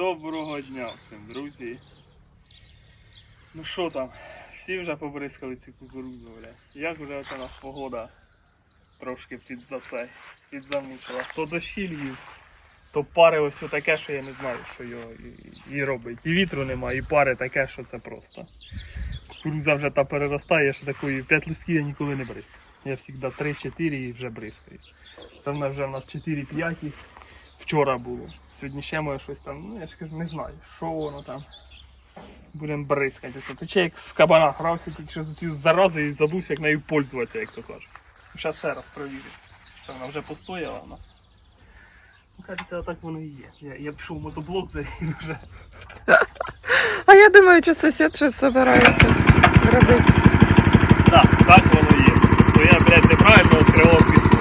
Доброго дня всім, друзі. Ну що там, всі вже побризкали цю кукурудзу, бля. Як вже оця нас погода трошки під за це, підзамучила. То дощі то пари ось таке, що я не знаю, що його і, і робить. І вітру немає, і пари таке, що це просто. Кукурудза вже та переростає, що такої 5 листків я ніколи не бризкаю. Я завжди 3-4 і вже бризкаю. Це в нас вже в нас 4-5 їх вчора було. Сьогодні ще моє щось там, ну я ж кажу, не знаю, що воно там. Будемо бризкати. Це тече як з кабана грався тільки що за цю заразу і забувся, як нею пользуватися, як то кажуть. Зараз ще раз провірю. Що вона вже постояла у нас. Ну, кажеться, так воно і є. Я, я пішов в мотоблок за і вже. А я думаю, чи сусід щось збирається робити. Так, так воно є. То я, блядь, неправильно відкривав підсос.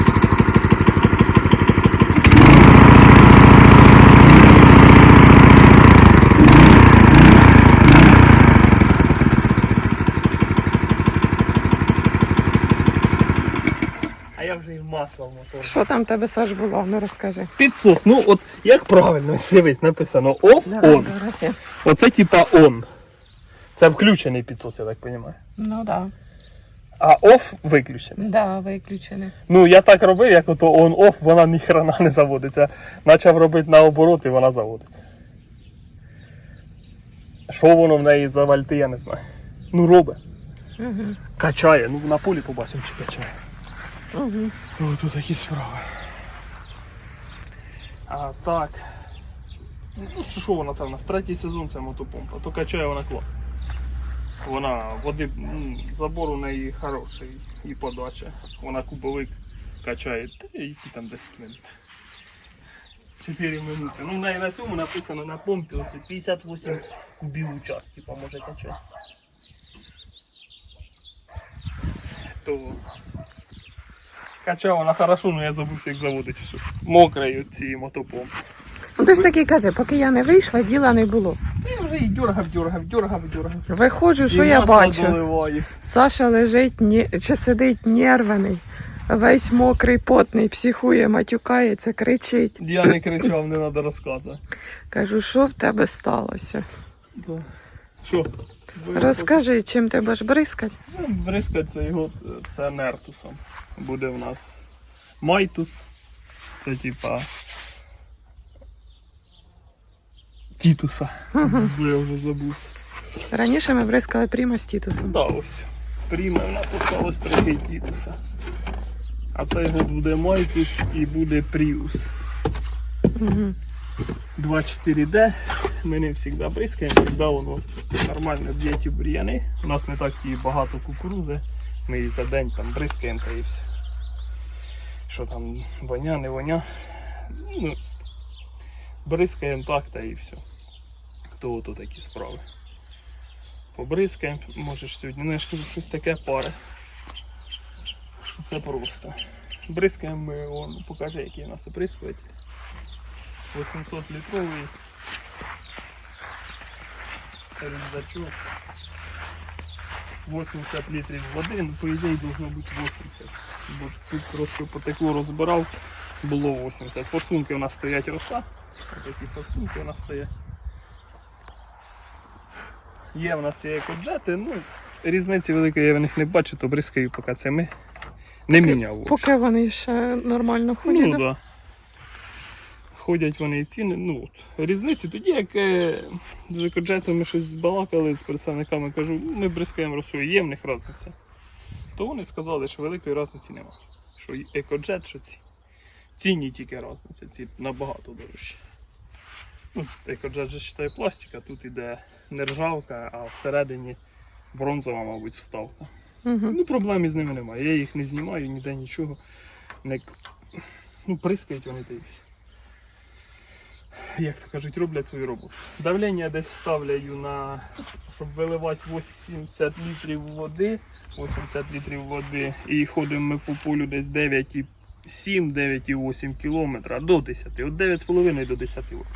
А я вже і масло в мотор. Що там в тебе Саш було? Ну розкажи. Підсос, ну от як правильно, дивись, написано off, Давай on. зараз я. Оце типа on. Це включений підсос, я так розумію. Ну да. А off виключений. Да, виключений. Ну я так робив, як ото on-off, вона ніхрена не заводиться. Почав робити наоборот і вона заводиться. Що воно в неї за вальти, я не знаю. Ну робить. Угу. Качає, ну на полі побачимо, чи качає. Угу. Ну тут такі справи. А так. Ну що, що вона це в нас? Третій сезон це мотопомпа, то качає вона класно. Вона води, ну, забор у неї хороший і подача. Вона кубовик качає. Та які там 10 минут. 4 минути. Ну, в неї на цьому написано на помпі ось 58 кубів участків поможе качати. То Качав вона хорошо, але я забувся як заводити. що Мокрою ці мотопомпи. Ну ти ж таки кажи, поки я не вийшла, діла не було. Я вже і дергав, дергав, дергав, дергав. Виходжу, що І я бачу. доливаю. Саша лежить ні... чи сидить нерваний, весь мокрий, потний, психує, матюкається, кричить. Я не кричав, не треба розказувати. Кажу, що в тебе сталося? Да. Розкажи, чим ти будеш бризкати? Ну, Бризкать це його все нертусом. Буде в нас майтус. Це типа. Тітуса. Я вже забувся. Раніше ми бризкали прямо з тітусом. Да, ось. Пріма у нас осталось трохи тітуса. А цей год буде майтус і буде пріус. Угу. 2.4D. Ми не завжди бризкаємо, завжди воно нормально б'є ті бур'яни. У нас не так і багато кукурузи. Ми її за день там бризкаємо та і все. Що там, воня, не воня. Ну, бризкаємо так та і все. То ото такі справи. Побризкаємо, можеш сьогодні, ну я ж кажу, щось таке пари. Це просто. Бризкаємо ми, он, покажи, який у нас оприскуватель. 800 літровий рюкзачок. 80 літрів води, ну по ідеї должно бути 80. Бо тут трошки потекло розбирав, було 80. Форсунки у нас стоять роса. Такі форсунки у нас стоять. Є в нас є екоджети, ну різниці великої я в них не бачу, то бризкаю, поки це ми не міняв. Поки вони ще нормально ходять. Ну да? Ходять вони і ціни. Ну, от. Різниці тоді, як е, з екоджетом ми щось балакали з представниками, кажу, «Ну, ми бризкаємо росою, є в них різниця. То вони сказали, що великої різниці немає. Що екоджет, що ці. Ціні тільки різниця, ці набагато дорожчі. Ну, екоджет же вважає пластика, тут іде нержавка, а всередині бронзова, мабуть, вставка. Угу. Ну, проблем із ними немає. Я їх не знімаю, ніде нічого. Не... Ну, прискають вони все. Як то кажуть, роблять свою роботу. Давлення десь ставляю на. щоб виливати 80 літрів води. 80 літрів води. І ходимо ми по полю десь 9,7, 9,8 кілометра до 10. От 9,5 до 10 років.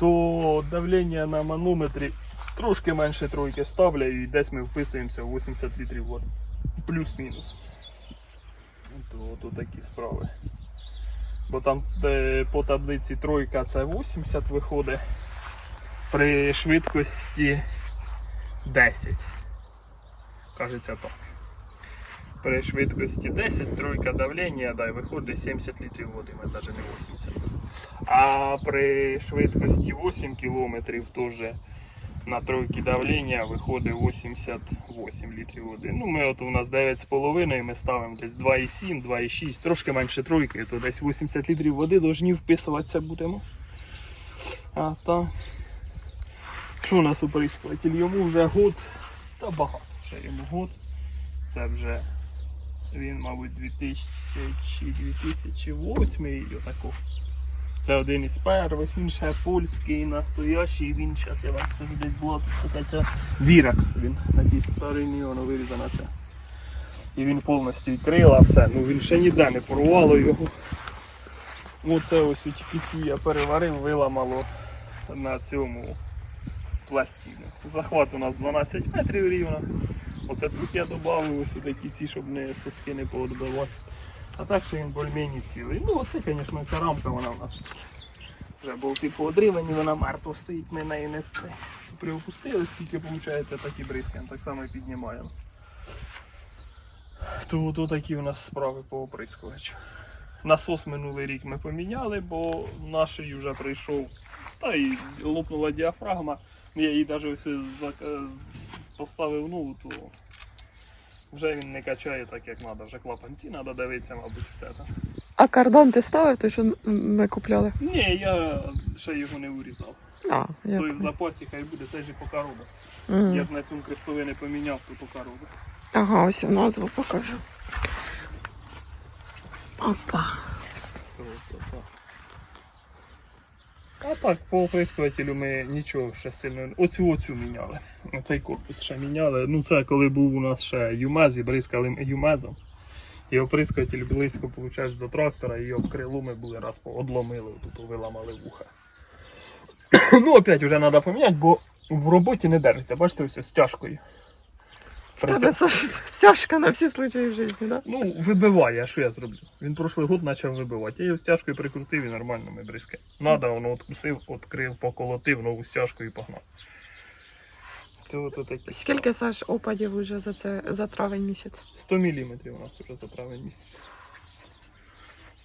То давлення на манометрі трошки менше тройки ставлю і десь ми вписуємося в 80 літрів води. Плюс-мінус. То, то такі справи. Бо там по таблиці тройка це 80 виходить. При швидкості 10. Кажеться так. При швидкості 10, тройка давлення, да, виходить 70 літрів води, навіть не 80. А при швидкості 8 км теж на тройки давлення виходить 88 літрів води. Ну, ми от у нас 9,5, ми ставимо десь 2,7, 2,6, трошки менше тройки, то десь 80 літрів води повинні вписуватися будемо. А так. Що у нас у прискладі? Йому вже год, та багато вже йому год. Це вже він, мабуть, 2000, 2008 і. Це один із перших, він ще польський, настоящий, він зараз я вам скажу, десь тут така Віракс, він на тій старині воно вирізана ця. І він повністю і крила, все. Ну він ще ніде не порвало його. Оце ось у тільки я переварив, виламало на цьому пластині. Захват у нас 12 метрів рівно. Оце тут я додав ось такі ці, щоб не соски не поодбивати. А так що він більш цілий. Ну оце, звісно, ця рамка вона у нас вже болти поодривані, вона мертво стоїть, ми неї не приопустили, скільки виходить, так і бризкаємо, так само і піднімаємо. То, то такі у нас справи по оприскувачу. Насос минулий рік ми поміняли, бо наш вже прийшов, та і лопнула діафрагма. Я її навіть е, поставив нову, то вже він не качає так, як треба. Вже клапанці треба дивитися, мабуть, все там. А кардан ти ставив, той, що ми купляли? Ні, я ще його не урізав. А, я Той в запасі хай буде, це ж і пока робить. Мгм. Як на цьому крестовини поміняв, то пока робить. Ага, ось назву покажу. Опа. То- то- то. А так, по оприскувателю ми нічого ще сильно. Оцю оцю міняли. Оцей корпус ще міняли. Ну це коли був у нас ще юмез і бризкали юмезом. І оприскуватель близько получаєш до трактора, і його крилу ми були раз по- одломили, тут виламали вуха. ну, опять вже треба поміняти, бо в роботі не держиться. Бачите, ось з тяжкою. Тебе стяжка на всі случаї в житті, да? Ну, вибиває, а що я зроблю? Він прошлий год почав вибивати. Я його стяжкою прикрутив і нормально ми бризки. Надо, воно откусив, відкрив, поколотив, нову стяжку і погнав. Скільки Саш опадів уже за це за травень місяць? 100 мм у нас вже за травень місяць.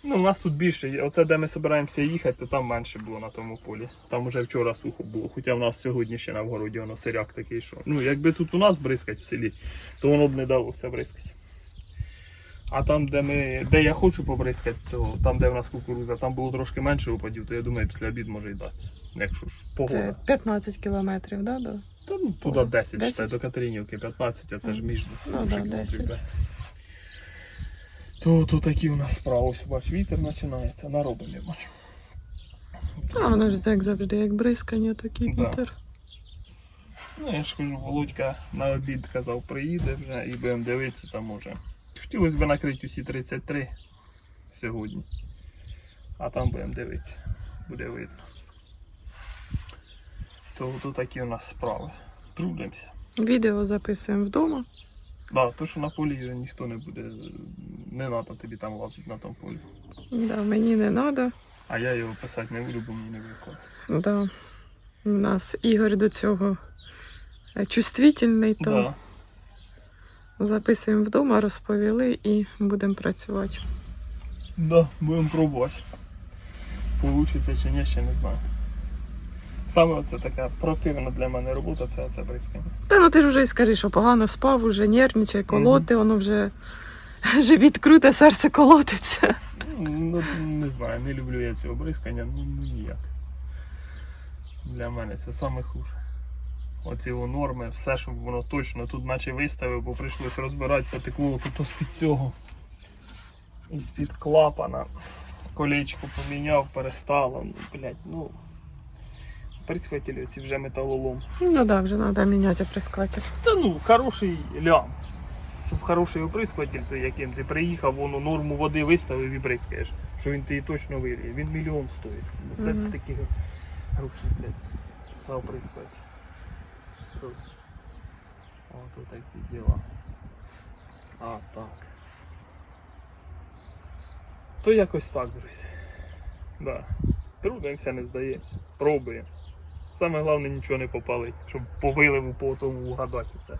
Ну, у нас тут більше. Оце, де ми збираємося їхати, то там менше було на тому полі. Там вже вчора сухо було. Хоча в нас сьогодні ще на вгороді воно сиряк такий, що. Ну, якби тут у нас бризкать в селі, то воно б не далося бризкати. А там, де ми, де я хочу побризкати, то там, де в нас кукуруза, там було трошки менше опадів, то я думаю, після обід може і дасть. Якщо ж погода. Це 15 кілометрів, да? До... Та ну туди 10, 10? ще до Катеринівки 15, а це ж між. Ну да, 10. То, то такі у нас справи. Ось бач, вітер починається, наробимо, бач. А воно ж як завжди, як бризкання, такий Да. вітер. Ну, я ж кажу, Володька на обід казав, приїде вже і будемо дивитися там може. Хотілося б накрити усі 33 сьогодні. А там будемо дивитися. Буде видно. То, то такі у нас справи. Трудимося. Відео записуємо вдома. Да, то, що на полі ніхто не буде, не треба тобі там лазити на тому полі. Да, мені не треба. А я його писати не буду, бо мені не виконує. Да. У нас Ігор до цього е, чувствительний, то Да. записуємо вдома, розповіли і будемо працювати. Да, будемо пробувати. Получиться чи ні, ще не знаю. Саме оце така противна для мене робота, це оце бризкання. Та ну ти ж вже і скажи, що погано спав, уже нервничає, колоти, воно вже живіт круте, серце колотиться. Ну, не знаю, не люблю я цього бризкання, ну, ну ніяк. Для мене це саме хуже. Оці норми, все, щоб воно точно тут наче виставив, бо прийшлось розбирати, потекло тут з-під цього. І з-під клапана. Колечко поміняв, перестало. Ну, блядь, ну. Прицхватили ці вже металолом. Ну так, да, вже треба міняти оприскуватель. Та ну, хороший лям. Щоб хороший оприскуватель, ти яким ти приїхав, воно норму води виставив і бризкаєш. Що він тобі точно виріє. Він мільйон стоїть. Ну, де Мгм. такі гроші, блядь, за оприскуватель. От такі діла. А, так. То якось так, друзі. Да. Трудимося, не здаємося. Пробуємо. Саме головне нічого не попалить, щоб по виливу по тому угадати все.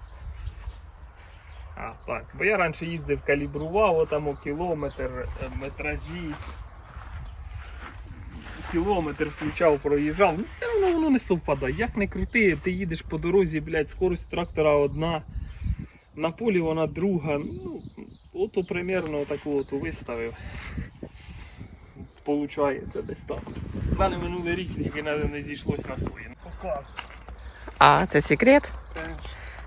А, так. Бо я раніше їздив, калібрував, отам о кілометр, е, метражі. Кілометр включав, проїжджав. Ну все одно воно не совпадає. Як не крути, ти їдеш по дорозі, блядь, скорость трактора одна. На полі вона друга. Ну, ото примерно таку от виставив. Получається десь так. У мене минулий рік тільки не, не зійшлось на свої. Показую. А, це секрет?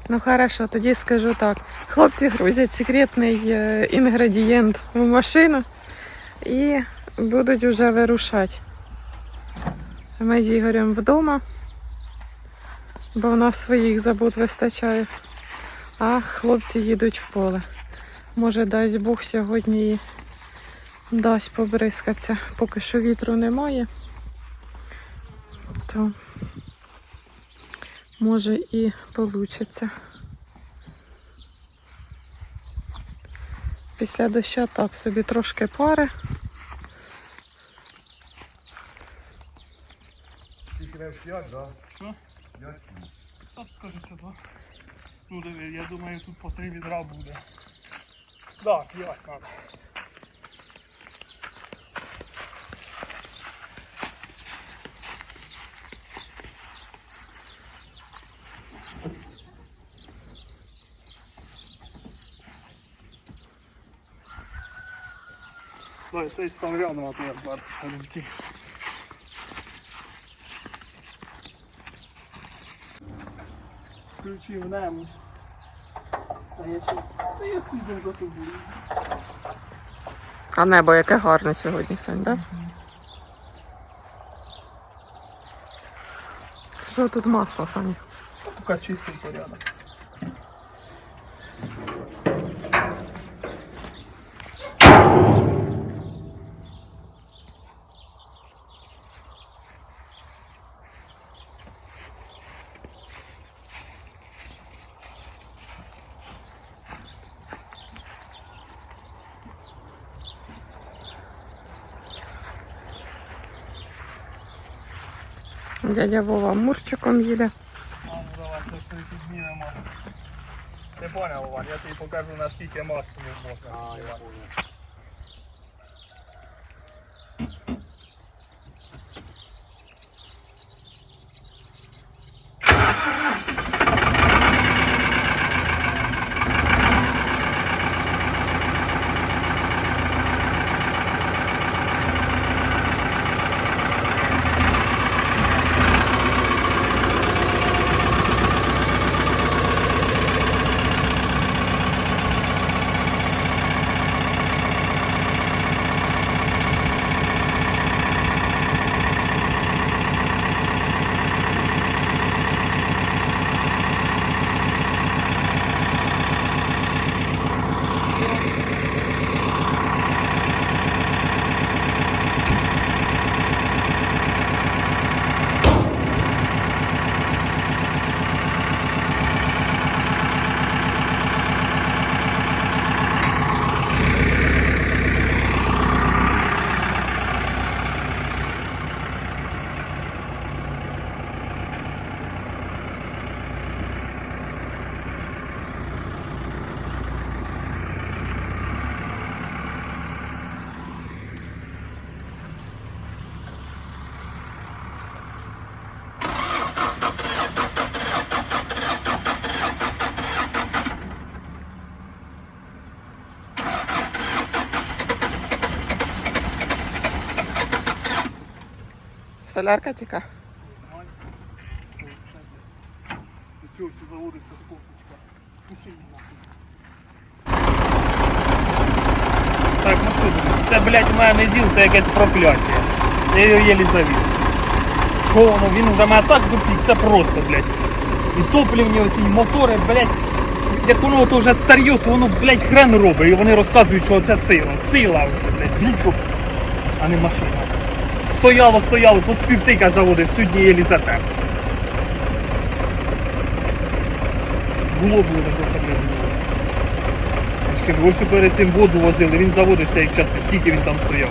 Ну хорошо, тоді скажу так. Хлопці грузять секретний е, інгредієнт в машину і будуть вже вирушати. Ми з Ігорем вдома, бо в нас своїх забот вистачає. А хлопці їдуть в поле. Може, дасть Бог сьогодні і дасть побризкатися. Поки що вітру немає. То може і получиться. Після доща так собі трошки пари. Так, кажеться, так. Ну диви, я думаю, тут по три відра буде. Так, як надо. Давай, цей став рядом, а то я зверху шалюки. Включив нему. А я щас... Та я слідом за тобою. А небо яке гарне сьогодні, Сань, так? Що тут масло, Саня? Поки чистий порядок. Дядя Вова мурчиком їде. Ти поняв, Вань, я тобі покажу наскільки максимум можна. Солярка тіка. До цього все заводився з. Пиши. Так, ну що, це, блядь, у мене не зіл, це якесь прокляття. Я його єлі завів. Що воно, він до мене так допік, це просто, блядь. І топлівні оці мотори, блядь, як воно то вже старьо, то воно, блядь, хрен робить. І вони розказують, що це сила. Сила ось, блядь, нічого, а не машина. Стояло, стояло, то співтика заводив, сьогодні є лізате. Було було такого, що було. Ось перед цим воду возили, він заводився як часто, скільки він там стояв.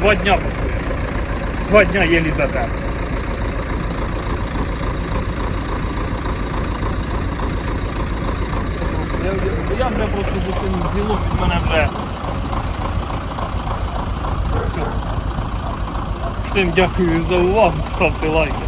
Два дня постояв. Два дня є лізате. Я, я, я вже просто цим ділом від мене вже. Всім дякую за увагу, ставте лайки.